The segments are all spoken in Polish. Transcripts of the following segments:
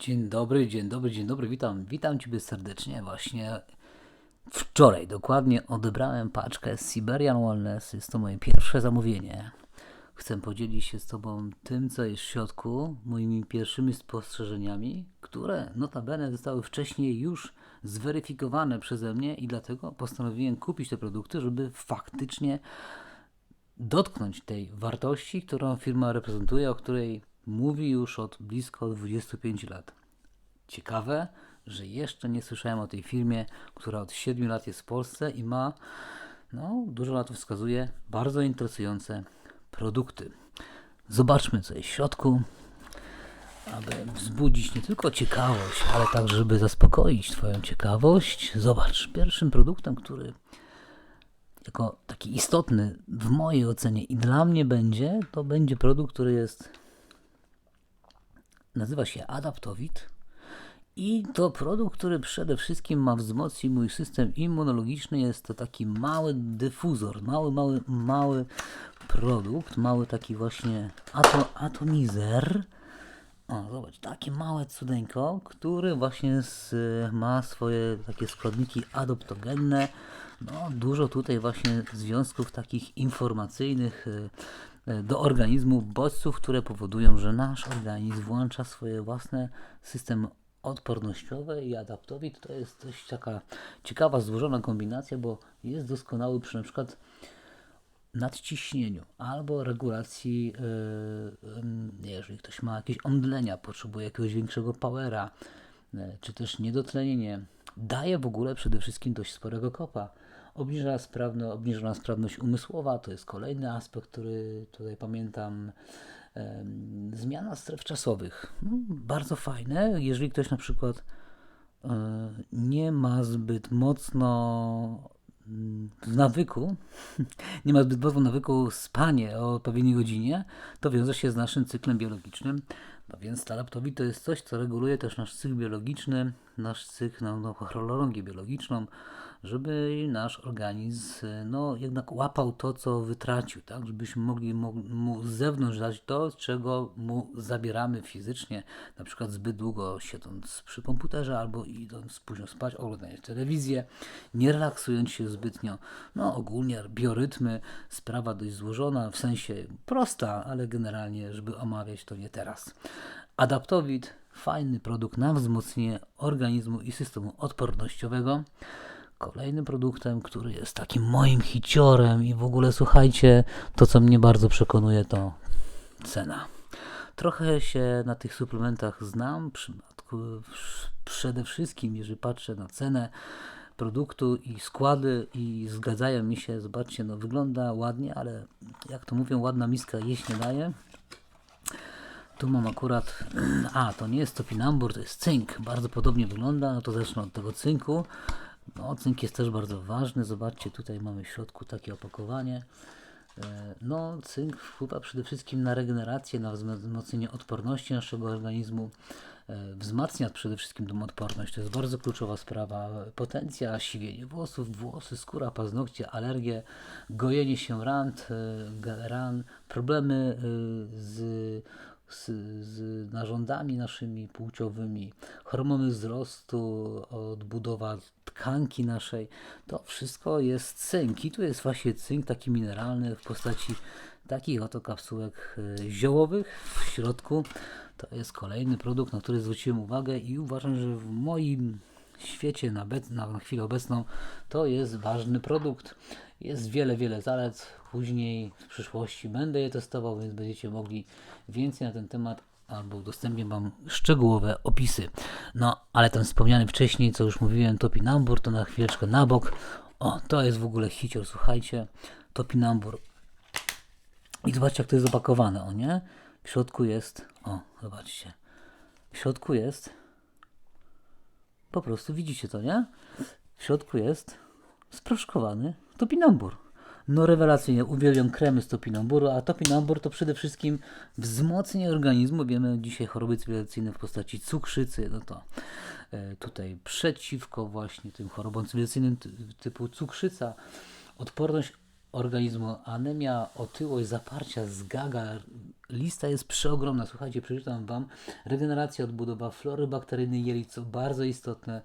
Dzień dobry, dzień dobry, dzień dobry, witam, witam Ciebie serdecznie. Właśnie wczoraj dokładnie odebrałem paczkę Siberian Wellness. Jest to moje pierwsze zamówienie. Chcę podzielić się z Tobą tym, co jest w środku, moimi pierwszymi spostrzeżeniami, które notabene zostały wcześniej już zweryfikowane przeze mnie i dlatego postanowiłem kupić te produkty, żeby faktycznie dotknąć tej wartości, którą firma reprezentuje, o której mówi już od blisko 25 lat. Ciekawe, że jeszcze nie słyszałem o tej firmie, która od 7 lat jest w Polsce i ma, no, dużo lat wskazuje, bardzo interesujące produkty. Zobaczmy, co jest w środku, aby wzbudzić nie tylko ciekawość, ale także, żeby zaspokoić Twoją ciekawość. Zobacz, pierwszym produktem, który jako taki istotny w mojej ocenie i dla mnie będzie, to będzie produkt, który jest nazywa się Adaptowit i to produkt, który przede wszystkim ma wzmocnić mój system immunologiczny. Jest to taki mały dyfuzor, mały, mały, mały produkt, mały taki właśnie ato, atomizer. O, zobacz, takie małe cudeńko, który właśnie z, ma swoje takie składniki adoptogenne. No, dużo tutaj właśnie związków takich informacyjnych e, do organizmu, bodźców, które powodują, że nasz organizm włącza swoje własne systemy odpornościowe i adaptowit. To jest dość taka ciekawa, złożona kombinacja, bo jest doskonały przy na przykład nadciśnieniu albo regulacji, yy, jeżeli ktoś ma jakieś omdlenia, potrzebuje jakiegoś większego powera, yy, czy też niedotlenienie, daje w ogóle przede wszystkim dość sporego kopa. Obniża sprawno, obniżona sprawność umysłowa to jest kolejny aspekt, który tutaj pamiętam. Zmiana stref czasowych. No, bardzo fajne, jeżeli ktoś na przykład yy, nie ma zbyt mocno w nawyku, nie ma zbyt mocno nawyku spanie o odpowiedniej godzinie, to wiąże się z naszym cyklem biologicznym. No więc talaptowid to jest coś, co reguluje też nasz cykl biologiczny, nasz cykl, no, no chronologię biologiczną, żeby nasz organizm no, jednak łapał to, co wytracił, tak? żebyśmy mogli mu z zewnątrz dać to, czego mu zabieramy fizycznie, na przykład zbyt długo siedząc przy komputerze albo idąc późno spać, oglądając telewizję, nie relaksując się zbytnio. No ogólnie biorytmy, sprawa dość złożona, w sensie prosta, ale generalnie, żeby omawiać to nie teraz. Adaptowid, fajny produkt na wzmocnienie organizmu i systemu odpornościowego. Kolejnym produktem, który jest takim moim hiciorem i w ogóle słuchajcie, to co mnie bardzo przekonuje to cena. Trochę się na tych suplementach znam, przede wszystkim jeżeli patrzę na cenę produktu i składy i zgadzają mi się, zobaczcie, no wygląda ładnie, ale jak to mówią, ładna miska jeść nie daje. Tu mam akurat, a to nie jest topinambur, to jest cynk, bardzo podobnie wygląda, no to zacznę od tego cynku. No, cynk jest też bardzo ważny. Zobaczcie, tutaj mamy w środku takie opakowanie. E, no, cynk wpływa przede wszystkim na regenerację, na wzmocnienie odporności naszego organizmu. E, wzmacnia przede wszystkim tą odporność. To jest bardzo kluczowa sprawa. Potencja, siwienie włosów, włosy, skóra, paznokcie, alergie, gojenie się ran, e, ran problemy z z, z narządami naszymi płciowymi, hormony wzrostu, odbudowa tkanki naszej, to wszystko jest cynk. I tu jest właśnie cynk taki mineralny w postaci takich oto kapsułek e, ziołowych w środku. To jest kolejny produkt, na który zwróciłem uwagę i uważam, że w moim świecie na, na chwilę obecną to jest ważny produkt. Jest wiele, wiele zalet. Później w przyszłości będę je testował, więc będziecie mogli więcej na ten temat albo udostępnię Wam szczegółowe opisy. No, ale ten wspomniany wcześniej, co już mówiłem, topinambur, to na chwileczkę na bok. O, to jest w ogóle hicior, słuchajcie. Topinambur. I zobaczcie, jak to jest opakowane, o nie? W środku jest, o, zobaczcie. W środku jest, po prostu widzicie to, nie? W środku jest sproszkowany topinambur. No rewelacyjnie, uwielbiam kremy z topinamburu, a topinambur to przede wszystkim wzmocnienie organizmu. Wiemy dzisiaj choroby cywilizacyjne w postaci cukrzycy, no to e, tutaj przeciwko właśnie tym chorobom cywilizacyjnym typu cukrzyca, odporność organizmu. Anemia, otyłość, zaparcia, zgaga. Lista jest przeogromna. Słuchajcie, przeczytam Wam. Regeneracja, odbudowa flory bakteryjnej jelit, co bardzo istotne.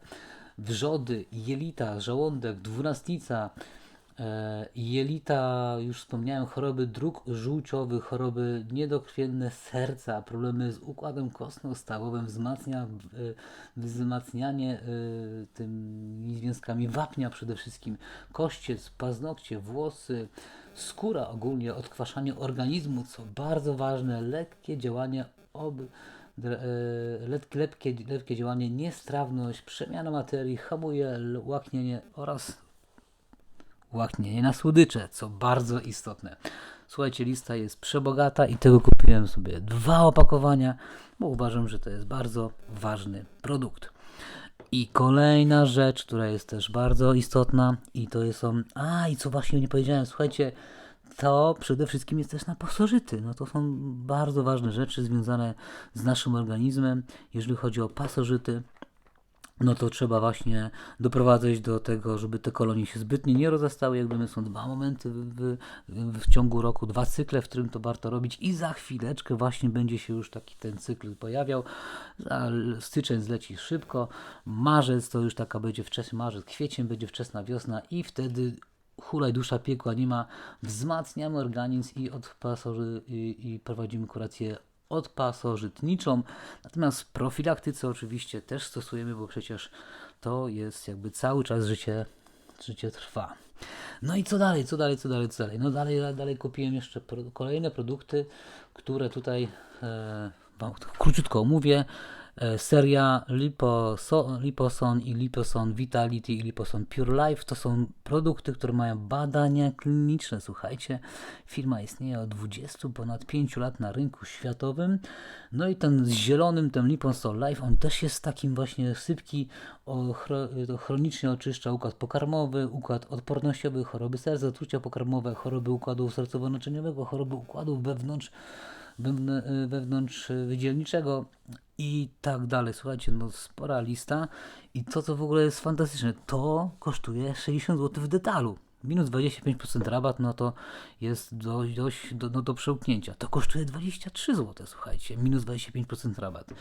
Wrzody, jelita, żołądek, dwunastnica, jelita, już wspomniałem, choroby dróg żółciowych, choroby niedokrwienne serca, problemy z układem kostno-stawowym, wzmacnia, e, wzmacnianie e, tymi związkami wapnia przede wszystkim, kościec, paznokcie, włosy, skóra ogólnie, odkwaszanie organizmu, co bardzo ważne, lekkie działanie ob, e, lekkie, lekkie działanie, niestrawność, przemiana materii, hamuje łaknienie oraz łaknienie na słodycze, co bardzo istotne. Słuchajcie, lista jest przebogata i tego kupiłem sobie dwa opakowania, bo uważam, że to jest bardzo ważny produkt. I kolejna rzecz, która jest też bardzo istotna, i to są. A, i co właśnie nie powiedziałem, słuchajcie, to przede wszystkim jest też na pasożyty. No to są bardzo ważne rzeczy związane z naszym organizmem, jeżeli chodzi o pasożyty no to trzeba właśnie doprowadzać do tego, żeby te kolonie się zbytnio nie rozrastały. Jakby są dwa momenty w, w, w ciągu roku, dwa cykle, w którym to warto robić i za chwileczkę właśnie będzie się już taki ten cykl pojawiał. Styczeń zleci szybko, marzec to już taka będzie wczesny marzec, kwiecień będzie wczesna wiosna i wtedy hulaj dusza piekła nie ma, wzmacniamy organizm i, odpasoży, i, i prowadzimy kurację odpasożytniczą. Natomiast w profilaktyce oczywiście też stosujemy, bo przecież to jest jakby cały czas życie, życie trwa. No i co dalej, co dalej, co dalej, co dalej? No dalej, dalej kupiłem jeszcze pro, kolejne produkty, które tutaj e, Wam króciutko omówię. E, seria Liposon, Liposon i Liposon Vitality i Liposon Pure Life to są produkty, które mają badania kliniczne. Słuchajcie, firma istnieje od 20 ponad 5 lat na rynku światowym. No i ten z zielonym, ten Liposon Life, on też jest takim właśnie sypki, chronicznie oczyszcza układ pokarmowy, układ odpornościowy, choroby serca, otrucia pokarmowe, choroby układu sercowo-naczyniowego, choroby układu wewnątrz wewnątrz wydzielniczego i tak dalej. Słuchajcie, no spora lista i to, co w ogóle jest fantastyczne, to kosztuje 60 zł w detalu. Minus 25% rabat, no to jest dość, dość do, no do przełknięcia. To kosztuje 23 zł, słuchajcie, minus 25% rabat.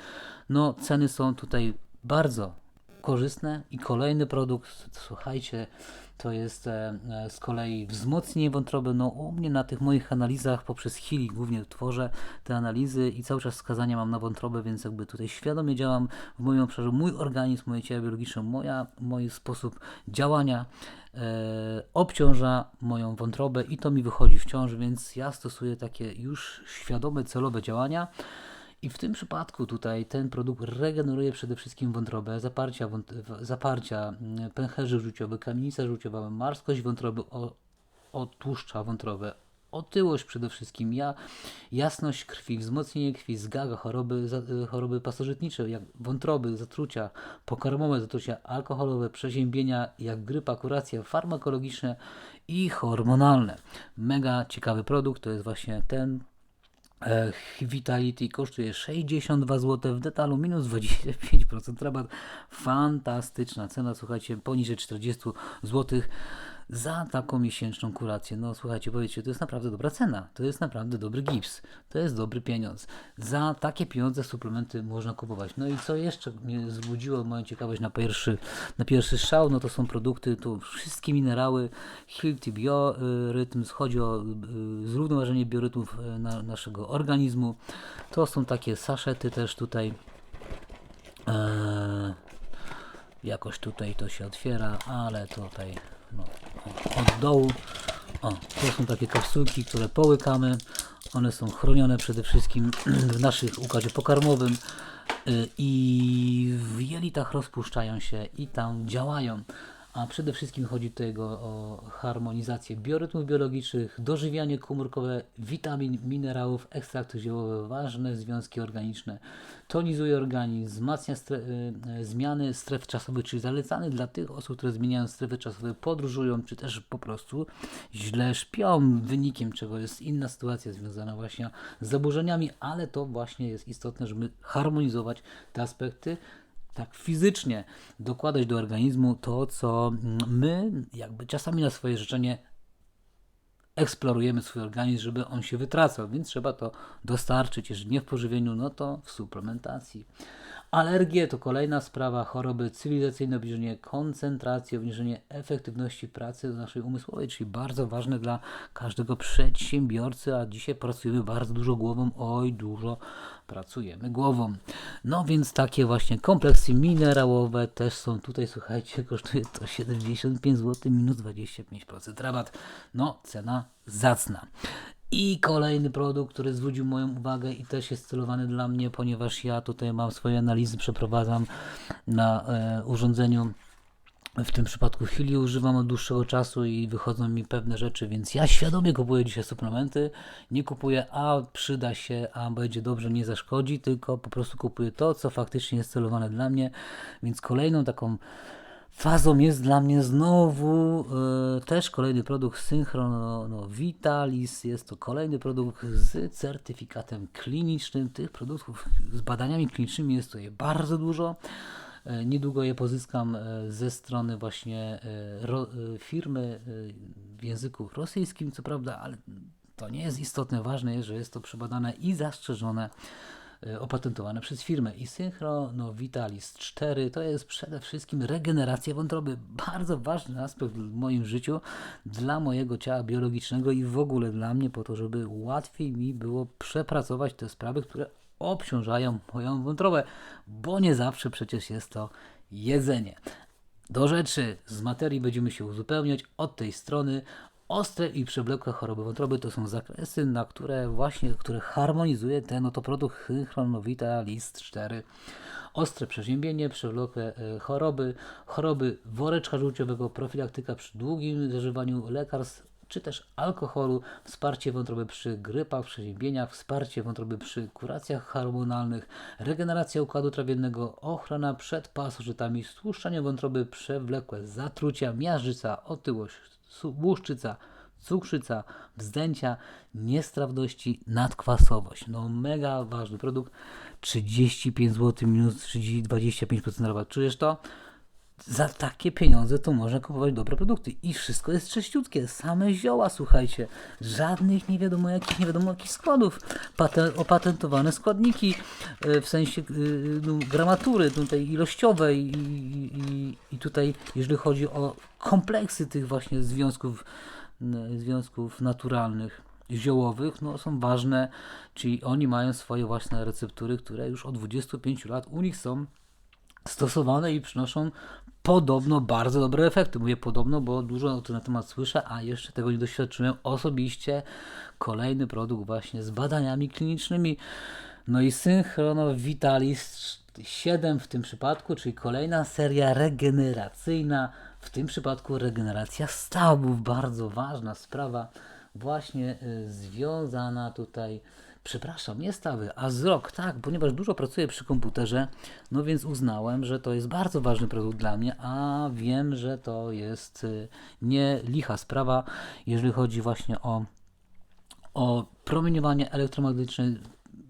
No, ceny są tutaj bardzo korzystne i kolejny produkt, słuchajcie, to jest e, e, z kolei wzmocnienie wątroby. No u mnie na tych moich analizach poprzez Chili głównie tworzę te analizy i cały czas wskazania mam na wątrobę, więc jakby tutaj świadomie działam w moim obszarze, mój organizm, moje ciało biologiczne, moja, mój sposób działania e, obciąża moją wątrobę i to mi wychodzi w ciąży, więc ja stosuję takie już świadome, celowe działania. I w tym przypadku tutaj ten produkt regeneruje przede wszystkim wątrobę, zaparcia, wąt zaparcia mm, pęcherzy żółciowe, kamienica żółciowa, marskość wątroby, otłuszcza wątrobę, otyłość przede wszystkim, ja, jasność krwi, wzmocnienie krwi, zgaga, choroby, za, choroby pasożytnicze, jak wątroby, zatrucia, pokarmowe zatrucia, alkoholowe, przeziębienia, jak grypa, kuracje farmakologiczne i hormonalne. Mega ciekawy produkt, to jest właśnie ten Vitality kosztuje 62 zł, w detalu minus 25% rabat. Fantastyczna cena, słuchajcie, poniżej 40 zł za taką miesięczną kurację. No słuchajcie, powiedzcie, to jest naprawdę dobra cena, to jest naprawdę dobry gips, to jest dobry pieniądz. Za takie pieniądze suplementy można kupować. No i co jeszcze mnie wzbudziło moją ciekawość na pierwszy, na pierwszy strzał, no to są produkty, tu wszystkie minerały, Hilti Biorytm, chodzi o y, zrównoważenie biorytmów y, na, naszego organizmu. To są takie saszety też tutaj. Eee, jakoś tutaj to się otwiera, ale tutaj no, od dołu. O, to są takie kapsułki, które połykamy. One są chronione przede wszystkim w naszym układzie pokarmowym y, i w jelitach rozpuszczają się i tam działają. A przede wszystkim chodzi tutaj o harmonizację biorytmów biologicznych, dożywianie komórkowe, witamin, minerałów, ekstrakty ziołowe, ważne związki organiczne, tonizuje organizm, wzmacnia stre y, zmiany stref czasowych, czyli zalecany dla tych osób, które zmieniają strefy czasowe, podróżują, czy też po prostu źle śpią, wynikiem czego jest inna sytuacja związana właśnie z zaburzeniami, ale to właśnie jest istotne, żeby harmonizować te aspekty tak fizycznie dokładać do organizmu to, co my jakby czasami na swoje życzenie eksplorujemy swój organizm, żeby on się wytracał, więc trzeba to dostarczyć. Jeżeli nie w pożywieniu, no to w suplementacji. Alergie to kolejna sprawa, choroby cywilizacyjne, obniżenie koncentracji, obniżenie efektywności pracy naszej umysłowej, czyli bardzo ważne dla każdego przedsiębiorcy, a dzisiaj pracujemy bardzo dużo głową, oj dużo pracujemy głową. No więc takie właśnie kompleksy minerałowe też są tutaj, słuchajcie, kosztuje to 75 zł minus 25% rabat. No, cena zacna. I kolejny produkt, który zwrócił moją uwagę i też jest celowany dla mnie, ponieważ ja tutaj mam swoje analizy, przeprowadzam na e, urządzeniu. W tym przypadku chwili używam od dłuższego czasu i wychodzą mi pewne rzeczy, więc ja świadomie kupuję dzisiaj suplementy. Nie kupuję, a przyda się, a będzie dobrze, nie zaszkodzi, tylko po prostu kupuję to, co faktycznie jest celowane dla mnie. Więc kolejną taką Fazą jest dla mnie znowu e, też kolejny produkt Synchrono no, Vitalis. Jest to kolejny produkt z certyfikatem klinicznym. Tych produktów z badaniami klinicznymi jest je bardzo dużo. E, niedługo je pozyskam e, ze strony właśnie ro, firmy w języku rosyjskim, co prawda, ale to nie jest istotne. Ważne jest, że jest to przebadane i zastrzeżone opatentowane przez firmę. I Synchrono Vitalis 4 to jest przede wszystkim regeneracja wątroby. Bardzo ważny aspekt w moim życiu, dla mojego ciała biologicznego i w ogóle dla mnie, po to, żeby łatwiej mi było przepracować te sprawy, które obciążają moją wątrobę, bo nie zawsze przecież jest to jedzenie. Do rzeczy, z materii będziemy się uzupełniać od tej strony. Ostre i przewlekłe choroby wątroby to są zakresy, na które właśnie, które harmonizuje ten oto produkt Chronowita List 4. Ostre przeziębienie, przewlekłe e, choroby, choroby woreczka żółciowego, profilaktyka przy długim zażywaniu lekarstw czy też alkoholu, wsparcie wątroby przy grypach, przeziębieniach, wsparcie wątroby przy kuracjach hormonalnych, regeneracja układu trawiennego, ochrona przed pasożytami, stłuszczanie wątroby, przewlekłe zatrucia, miażdżyca, otyłość, łuszczyca, cukrzyca, wzdęcia, niestrawności, nadkwasowość. No mega ważny produkt. 35 zł minus 25% rabat. Czujesz to? Za takie pieniądze to można kupować dobre produkty. I wszystko jest czyściutkie. Same zioła, słuchajcie. Żadnych nie wiadomo jakich, nie wiadomo jakich składów. Patent, opatentowane składniki e, w sensie e, no, gramatury tutaj ilościowej i, i, i tutaj jeżeli chodzi o kompleksy tych właśnie związków, związków naturalnych ziołowych no, są ważne, czyli oni mają swoje własne receptury, które już od 25 lat u nich są stosowane i przynoszą podobno bardzo dobre efekty. Mówię podobno, bo dużo o tym na temat słyszę, a jeszcze tego nie doświadczyłem osobiście. Kolejny produkt właśnie z badaniami klinicznymi. No i Synchrono Vitalis 7 w tym przypadku, czyli kolejna seria regeneracyjna. W tym przypadku regeneracja stawów, bardzo ważna sprawa, właśnie y, związana tutaj przepraszam, nie stawy, a wzrok, tak, ponieważ dużo pracuję przy komputerze, no więc uznałem, że to jest bardzo ważny produkt dla mnie, a wiem, że to jest y, nie licha sprawa, jeżeli chodzi właśnie o, o promieniowanie elektromagnetyczne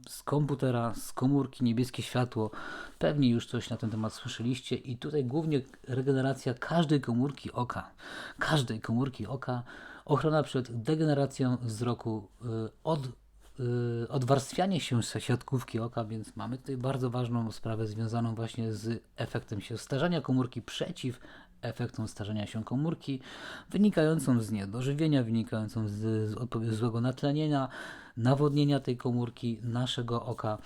z komputera, z komórki, niebieskie światło. Pewnie już coś na ten temat słyszeliście i tutaj głównie regeneracja każdej komórki oka, każdej komórki oka, ochrona przed degeneracją wzroku, y, od Y, odwarstwianie się siatkówki oka, więc mamy tutaj bardzo ważną sprawę związaną właśnie z efektem się starzenia komórki przeciw efektom starzenia się komórki, wynikającą z niedożywienia, wynikającą z, z złego natlenienia, nawodnienia tej komórki, naszego oka.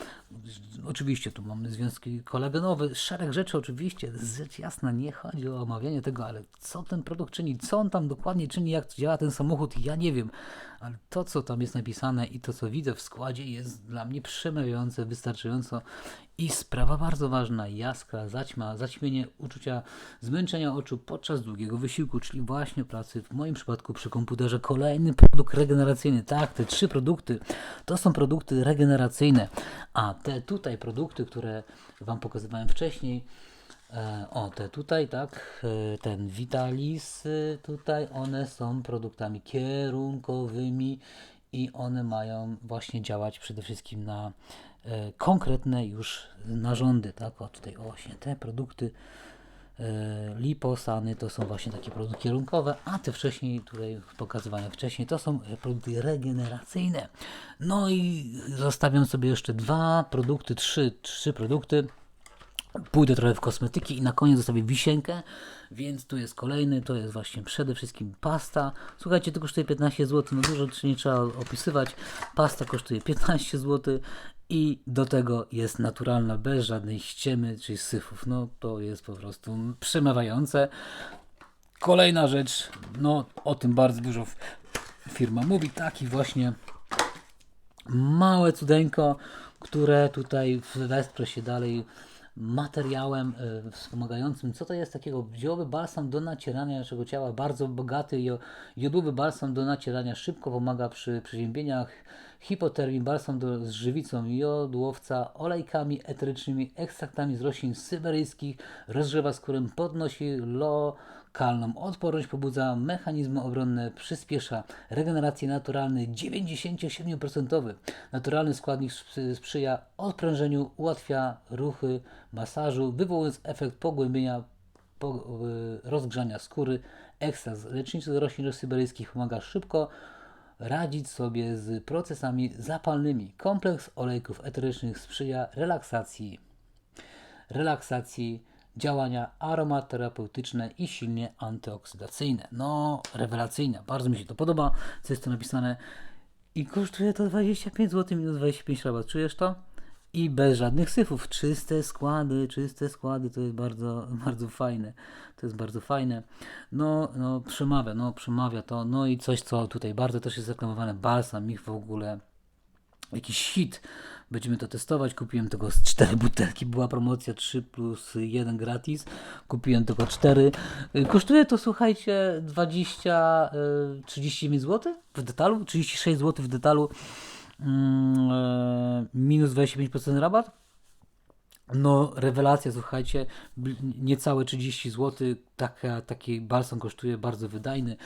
Oczywiście tu mamy związki kolagenowe, szereg rzeczy oczywiście, rzecz jasna, nie chodzi o omawianie tego, ale co ten produkt czyni, co on tam dokładnie czyni, jak działa ten samochód, ja nie wiem, ale to, co tam jest napisane i to, co widzę w składzie jest dla mnie przemawiające wystarczająco i sprawa bardzo ważna, jaskra, zaćma, zaćmienie uczucia zmęczenia oczu podczas długiego wysiłku, czyli właśnie pracy, w moim przypadku przy komputerze, kolejny produkt regeneracyjny. Tak, te trzy produkty to są produkty regeneracyjne, a te tutaj produkty, które Wam pokazywałem wcześniej, e, o, te tutaj, tak, e, ten Vitalis, e, tutaj one są produktami kierunkowymi i one mają właśnie działać przede wszystkim na konkretne już narządy, tak, o tutaj właśnie te produkty Liposany to są właśnie takie produkty kierunkowe, a te wcześniej, tutaj pokazywane wcześniej, to są e, produkty regeneracyjne. No i zostawiam sobie jeszcze dwa produkty, trzy, trzy produkty. Pójdę trochę w kosmetyki i na koniec zostawię wisienkę, więc tu jest kolejny, to jest właśnie przede wszystkim pasta. Słuchajcie, to kosztuje 15 zł, no dużo nie trzeba opisywać. Pasta kosztuje 15 zł i do tego jest naturalna, bez żadnej ściemy czy syfów. No to jest po prostu przemywające. Kolejna rzecz, no o tym bardzo dużo firma mówi, taki właśnie małe cudeńko, które tutaj wesprze się dalej materiałem e, wspomagającym. Co to jest takiego? Bdziowy balsam do nacierania naszego ciała, bardzo bogaty jo- jodowy balsam do nacierania, szybko pomaga przy przeziębieniach, hipotermii, balsam do, z żywicą jodłowca, olejkami eterycznymi, ekstraktami z roślin syberyjskich, rozgrzewa skórę, podnosi lokalną odporność, pobudza mechanizmy obronne, przyspiesza regenerację naturalny, 97% naturalny składnik sprzy- sprzyja odprężeniu, ułatwia ruchy masażu, wywołując efekt pogłębienia po, y, rozgrzania skóry. Ekstaz leczniczy z roślin syberyjskich pomaga szybko radzić sobie z procesami zapalnymi. Kompleks olejków eterycznych sprzyja relaksacji, relaksacji, działania aromaterapeutyczne i silnie antyoksydacyjne. No, rewelacyjne. Bardzo mi się to podoba, co jest tu napisane. I kosztuje to 25 zł minus 25 rabat. Czujesz to? I bez żadnych syfów. Czyste składy, czyste składy. To jest bardzo, bardzo fajne. To jest bardzo fajne. No, no przemawia, no przemawia to. No i coś, co tutaj bardzo też jest reklamowane. Balsam, ich w ogóle jakiś hit. Będziemy to testować. Kupiłem tego z 4 butelki. Była promocja 3 plus 1 gratis. Kupiłem tylko 4. Y, Kosztuje to, słuchajcie, 20, y, 39 zł w detalu. 36 zł w detalu. Mm, e, minus 25% rabat. No, rewelacja, słuchajcie, niecałe 30 zł. Taka, taki balsam kosztuje, bardzo wydajny.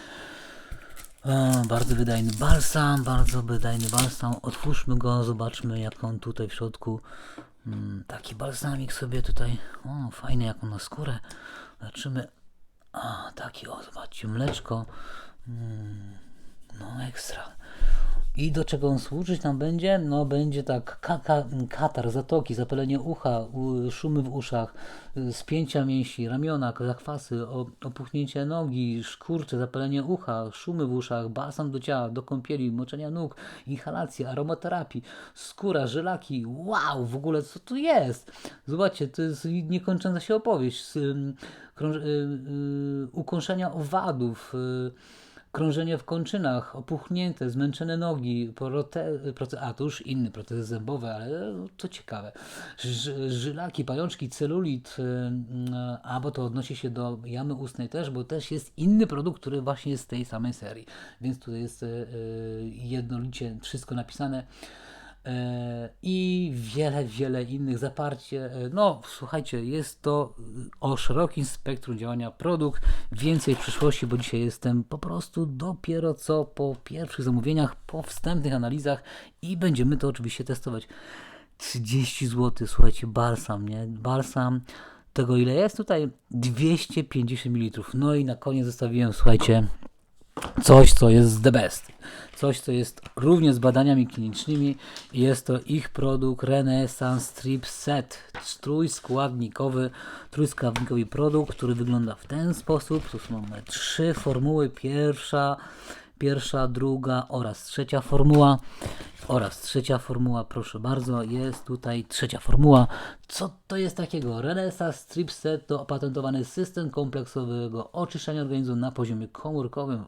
O, bardzo wydajny balsam, bardzo wydajny balsam. Otwórzmy go, zobaczmy jak on tutaj w środku. Mm, taki balsamik sobie tutaj. O, fajny jak on na skórę. Zobaczymy. A, taki, o, zobaczcie, mleczko. Mm, no, ekstra. I do czego on służyć nam będzie? No będzie tak ka ka katar, zatoki, zapalenie ucha, szumy w uszach, y, spięcia mięśni, ramiona, zakwasy, opuchnięcie nogi, szkurcze, zapalenie ucha, szumy w uszach, balsam do ciała, do kąpieli, moczenia nóg, inhalacja, aromaterapii, skóra, żylaki. Wow, w ogóle co tu jest? Zobaczcie, to jest niekończąca się opowieść. Z, krąż, y, y, ukąszenia owadów, y, krążenie w kończynach, opuchnięte, zmęczone nogi, prote, prote, a to już inny protezy zębowe, ale no, to ciekawe. Ż, żylaki, pajączki, celulit, y, y, a bo to odnosi się do jamy ustnej też, bo też jest inny produkt, który właśnie jest z tej samej serii, więc tu jest y, jednolicie wszystko napisane. E, i wiele, wiele innych zaparcie. E, No, słuchajcie, jest to y, o szerokim spektrum działania produkt. Więcej w przyszłości, bo dzisiaj jestem po prostu dopiero co po pierwszych zamówieniach, po wstępnych analizach i będziemy to oczywiście testować. 30 zł, słuchajcie, balsam, nie? Balsam. Tego ile jest tutaj? 250 ml. No i na koniec zostawiłem, słuchajcie, coś, co jest the best. Coś, co jest również z badaniami klinicznymi. Jest to ich produkt Renaissance Strip Set. Trójskładnikowy, trójskładnikowy produkt, który wygląda w ten sposób. Tu są mamy trzy formuły. Pierwsza, pierwsza, druga oraz trzecia formuła. Oraz trzecia formuła, proszę bardzo, jest tutaj trzecia formuła. Co to jest takiego? Renesas Strip Set to opatentowany system kompleksowego oczyszczania organizmu na poziomie komórkowym.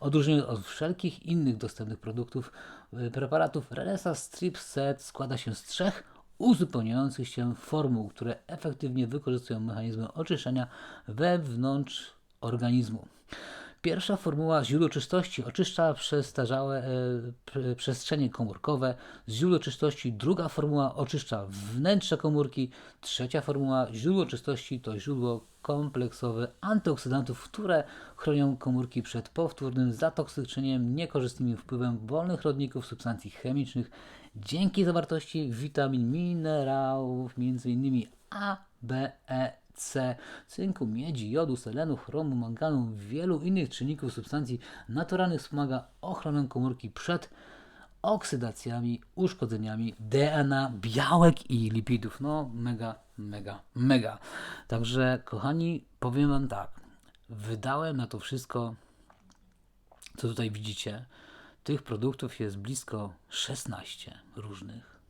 Odróżniony od wszelkich innych dostępnych produktów, y, preparatów, Renesas Strip Set składa się z trzech uzupełniających się formuł, które efektywnie wykorzystują mechanizmy oczyszczania wewnątrz organizmu. Pierwsza formuła źródło czystości oczyszcza przestarzałe e, przestrzenie komórkowe. Źródło czystości druga formuła oczyszcza wnętrze komórki. Trzecia formuła źródło czystości to źródło kompleksowe antyoksydantów, które chronią komórki przed powtórnym zatoksyczeniem, niekorzystnym wpływem wolnych rodników substancji chemicznych dzięki zawartości witamin, minerałów, m.in. A, B, E, C, cynku, miedzi, jodu, selenu, chromu, manganu, wielu innych czynników substancji naturalnych wspomaga ochronę komórki przed oksydacjami, uszkodzeniami DNA, białek i lipidów. No, mega, mega, mega. Także, kochani, powiem Wam tak. Wydałem na to wszystko, co tutaj widzicie. Tych produktów jest blisko 16 różnych.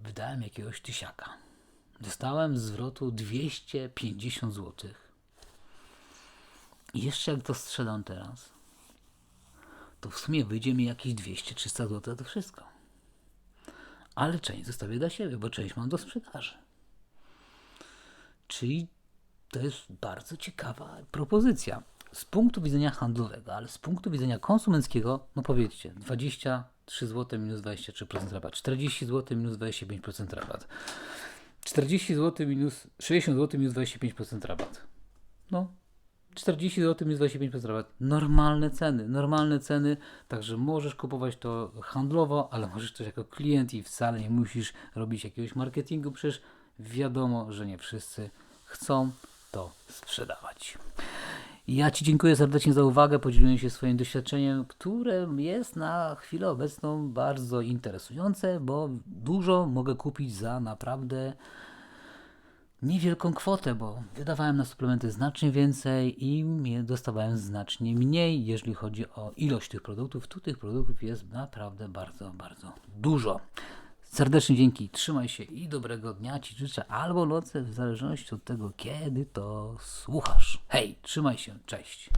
Wydałem jakiegoś tysiaka. Dostałem zwrotu 250 zł. I jeszcze jak to sprzedam teraz, to w sumie wyjdzie mi jakieś 200-300 zł to wszystko. Ale część zostawię dla siebie, bo część mam do sprzedaży. Czyli to jest bardzo ciekawa propozycja. Z punktu widzenia handlowego, ale z punktu widzenia konsumenckiego, no powiedzcie, 23 zł minus 23% rabat, 40 zł minus 25% rabat, 40 zł minus 60 zł minus 25% rabat. No, 40 zł minus 25% rabat. Normalne ceny, normalne ceny, także możesz kupować to handlowo, ale możesz też jako klient i wcale nie musisz robić jakiegoś marketingu, przecież wiadomo, że nie wszyscy chcą to sprzedawać. Ja Ci dziękuję serdecznie za uwagę. Podzieliłem się swoim doświadczeniem, które jest na chwilę obecną bardzo interesujące, bo dużo mogę kupić za naprawdę niewielką kwotę, bo wydawałem na suplementy znacznie więcej i dostawałem znacznie mniej, jeżeli chodzi o ilość tych produktów. Tu tych produktów jest naprawdę bardzo, bardzo dużo. Serdecznie dzięki, trzymaj się i dobrego dnia Ci życzę, albo nocy, w zależności od tego, kiedy to słuchasz. Hej, trzymaj się, cześć.